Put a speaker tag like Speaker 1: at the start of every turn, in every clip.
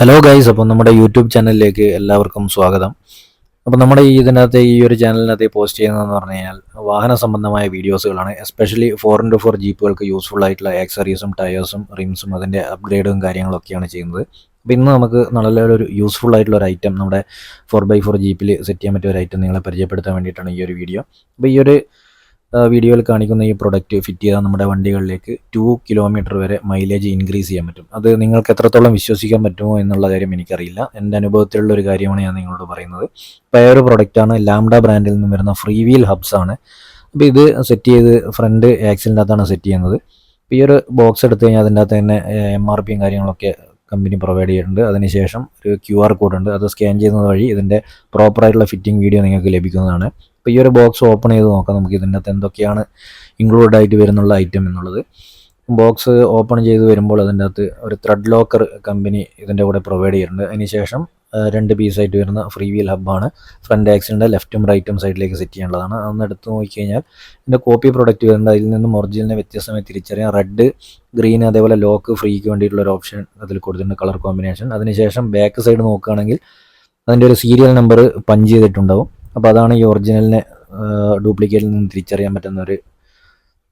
Speaker 1: Hello guys അപ്പോൾ നമ്മുടെ YouTube ചാനലിലേക്ക് എല്ലാവർക്കും സ്വാഗതം. അപ്പോൾ നമ്മുടെ ഈ ഇതിനകത്ത് ഈ ഒരു ചാനലിനകത്ത് പോസ്റ്റ് ചെയ്യുന്നതെന്ന് പറഞ്ഞു കഴിഞ്ഞാൽ വാഹന സംബന്ധമായ വീഡിയോസുകളാണ് എസ്പെഷ്യലി ഫോർ ഇന്റു ഫോർ ജീപ്പുകൾക്ക് യൂസ്ഫുൾ ആയിട്ടുള്ള ആക്സറീസും ടയേഴ്സും റിംസും അതിന്റെ അപ്ഗ്രേഡും കാര്യങ്ങളൊക്കെയാണ് ചെയ്യുന്നത്. അപ്പോൾ ഇന്ന് നമുക്ക് നല്ലൊരു യൂസ്ഫുൾ ആയിട്ടുള്ള ഒരു ഐറ്റം നമ്മുടെ ഫോർ ബൈ ഫോർ ജീപ്പിൽ സെറ്റ് ചെയ്യാൻ പറ്റിയ ഒരു ഐറ്റം നിങ്ങളെ പരിചയപ്പെടുത്താൻ വേണ്ടിയിട്ടാണ് ഈ ഒരു വീഡിയോ അപ്പോൾ ഈ ഒരു വീഡിയോയിൽ കാണിക്കുന്ന ഈ പ്രൊഡക്റ്റ് ഫിറ്റ് ചെയ്താൽ നമ്മുടെ വണ്ടികളിലേക്ക് ടു കിലോമീറ്റർ വരെ മൈലേജ് ഇൻക്രീസ് ചെയ്യാൻ പറ്റും. അത് നിങ്ങൾക്ക് എത്രത്തോളം വിശ്വസിക്കാൻ പറ്റുമോ എന്നുള്ള കാര്യം എനിക്കറിയില്ല. എന്റെ അനുഭവത്തിലുള്ള ഒരു കാര്യമാണ് ഞാൻ നിങ്ങളോട് പറയുന്നത്. ഒരു പ്രൊഡക്റ്റാണ് ലാംഡ ബ്രാൻഡിൽ നിന്ന് വരുന്ന ഫ്രീ വീൽ ഹബ്സ് ആണ്. അപ്പോൾ ഇത് സെറ്റ് ചെയ്ത് ഫ്രണ്ട് ആക്സിലിന്റെ അകത്താണ് സെറ്റ് ചെയ്യുന്നത്. അപ്പോൾ ഈ ഒരു ബോക്സ് എടുത്തു കഴിഞ്ഞാൽ അതിന്റെ അകത്ത് തന്നെ എം ആർ പിയും കാര്യങ്ങളൊക്കെ കമ്പനി പ്രൊവൈഡ് ചെയ്തിട്ടുണ്ട്. അതിനുശേഷം ഒരു ക്യു ആർ കോഡ് ഉണ്ട്. അത് സ്കാൻ ചെയ്യുന്നത് വഴി ഇതിന്റെ പ്രോപ്പറായിട്ടുള്ള ഫിറ്റിംഗ് വീഡിയോ നിങ്ങൾക്ക് ലഭിക്കുന്നതാണ്. അപ്പോൾ ഈ ഒരു ബോക്സ് ഓപ്പൺ ചെയ്ത് നോക്കാം നമുക്ക് ഇതിന്റെ അകത്ത് എന്തൊക്കെയാണ് ഇൻക്ലൂഡ് ആയിട്ട് വരുന്നുള്ള ഐറ്റം എന്നുള്ളത്. ബോക്സ് ഓപ്പൺ ചെയ്ത് വരുമ്പോൾ അതിന്റെ അകത്ത് ഒരു ത്രെഡ് ലോക്കർ കമ്പനി ഇതിന്റെ കൂടെ പ്രൊവൈഡ് ചെയ്യുന്നുണ്ട്. അതിനുശേഷം രണ്ട് പീസായിട്ട് വരുന്ന ഫ്രീ വീൽ ഹബ്ബാണ് ഫ്രണ്ട് ആക്സിന്റെ ലെഫ്റ്റും റൈറ്റും സൈഡിലേക്ക് സെറ്റ് ചെയ്യാനുള്ളതാണ്. അന്ന് എടുത്ത് നോക്കിക്കഴിഞ്ഞാൽ ഇതിന്റെ കോപ്പി പ്രൊഡക്റ്റ് വരുന്നുണ്ട്. അതിൽ നിന്നും ഒറിജിനലിനെ വ്യത്യസ്തമായി തിരിച്ചറിയാം റെഡ് ഗ്രീൻ അതേപോലെ ലോക്ക് ഫ്രീക്ക് വേണ്ടിയിട്ടുള്ള ഒരു ഓപ്ഷൻ അതിൽ കൊടുത്തിട്ടുണ്ട് കളർ കോമ്പിനേഷൻ അതിനുശേഷം ബാക്ക് സൈഡ് നോക്കുകയാണെങ്കിൽ അതിന്റെ ഒരു സീരിയൽ നമ്പർ പഞ്ച് ചെയ്തിട്ടുണ്ടാവും. അപ്പോൾ അതാണ് ഈ ഒറിജിനലിനെ ഡ്യൂപ്ലിക്കേറ്റിൽ നിന്ന് തിരിച്ചറിയാൻ പറ്റുന്ന ഒരു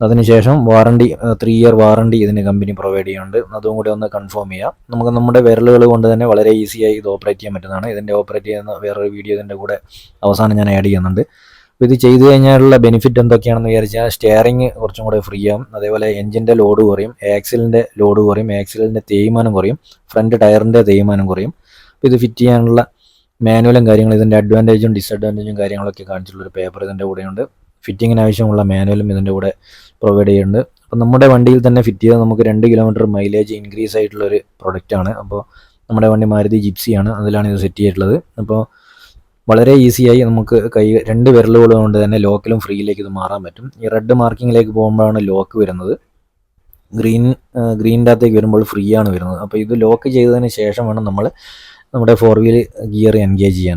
Speaker 1: അതിനുശേഷം വാറണ്ടി ത്രീ ഇയർ വാറണ്ടി ഇതിന് കമ്പനി പ്രൊവൈഡ് ചെയ്യുന്നുണ്ട്. അതും കൂടി ഒന്ന് കൺഫേം ചെയ്യാം. നമുക്ക് നമ്മുടെ വിരലുകൾ കൊണ്ട് തന്നെ വളരെ ഈസിയായി ഇത് ഓപ്പറേറ്റ് ചെയ്യാൻ പറ്റുന്നതാണ്. ഇതിന്റെ ഓപ്പറേറ്റ് ചെയ്യുന്ന വേറൊരു വീഡിയോ ഇതിന്റെ കൂടെ അവസാനം ഞാൻ ആഡ് ചെയ്യുന്നുണ്ട്. ഇത് ചെയ്തു കഴിഞ്ഞാലുള്ള ബെനിഫിറ്റ് എന്തൊക്കെയാണെന്ന് വിചാരിച്ചാൽ സ്റ്റിയറിംഗ് കുറച്ചും കൂടെ ഫ്രീ ആവും. അതേപോലെ എഞ്ചിന്റെ ലോഡ് കുറയും ആക്സിലിന്റെ ലോഡ് കുറയും ആക്സിലിന്റെ തേയ്മാനം കുറയും ഫ്രണ്ട് ടയറിന്റെ തേയ്മാനം കുറയും. അപ്പോൾ ഇത് ഫിറ്റ് ചെയ്യാനുള്ള മാനുവലും കാര്യങ്ങളും ഇതിന്റെ അഡ്വാന്റേജും ഡിസഡ്വാന്റേജും കാര്യങ്ങളൊക്കെ കാണിച്ചിട്ടുള്ളൊരു പേപ്പർ ഇതിന്റെ കൂടെയുണ്ട്. ഫിറ്റിങ്ങിന് ആവശ്യമുള്ള മാനുവലും ഇതിന്റെ കൂടെ പ്രൊവൈഡ് ചെയ്യുന്നുണ്ട്. അപ്പോൾ നമ്മുടെ വണ്ടിയിൽ തന്നെ ഫിറ്റ് ചെയ്ത് നമുക്ക് രണ്ട് കിലോമീറ്റർ മൈലേജ് ഇൻക്രീസ് ആയിട്ടുള്ള ഒരു പ്രൊഡക്റ്റാണ് അപ്പോൾ നമ്മുടെ വണ്ടി മാരുതി ജിപ്സിയാണ് അതിലാണ് ഇത് സെറ്റ് ചെയ്തിട്ടുള്ളത്. അപ്പോൾ വളരെ ഈസിയായി നമുക്ക് കൈ രണ്ട് വിരലുകൾ കൊണ്ട് തന്നെ ലോക്കിലും ഫ്രീയിലേക്ക് ഇത് മാറാൻ പറ്റും. ഈ റെഡ് മാർക്കിങ്ങിലേക്ക് പോകുമ്പോഴാണ് ലോക്ക് വരുന്നത്. ഗ്രീൻ ഗ്രീനിന്റെ അകത്തേക്ക് വരുമ്പോൾ ഫ്രീ ആണ് വരുന്നത്. അപ്പോൾ ഇത് ലോക്ക് ചെയ്തതിന് ശേഷം വേണം നമ്മൾ നമ്മുടെ ഫോർ വീൽ ഗിയർ എൻഗേജ് ചെയ്യാൻ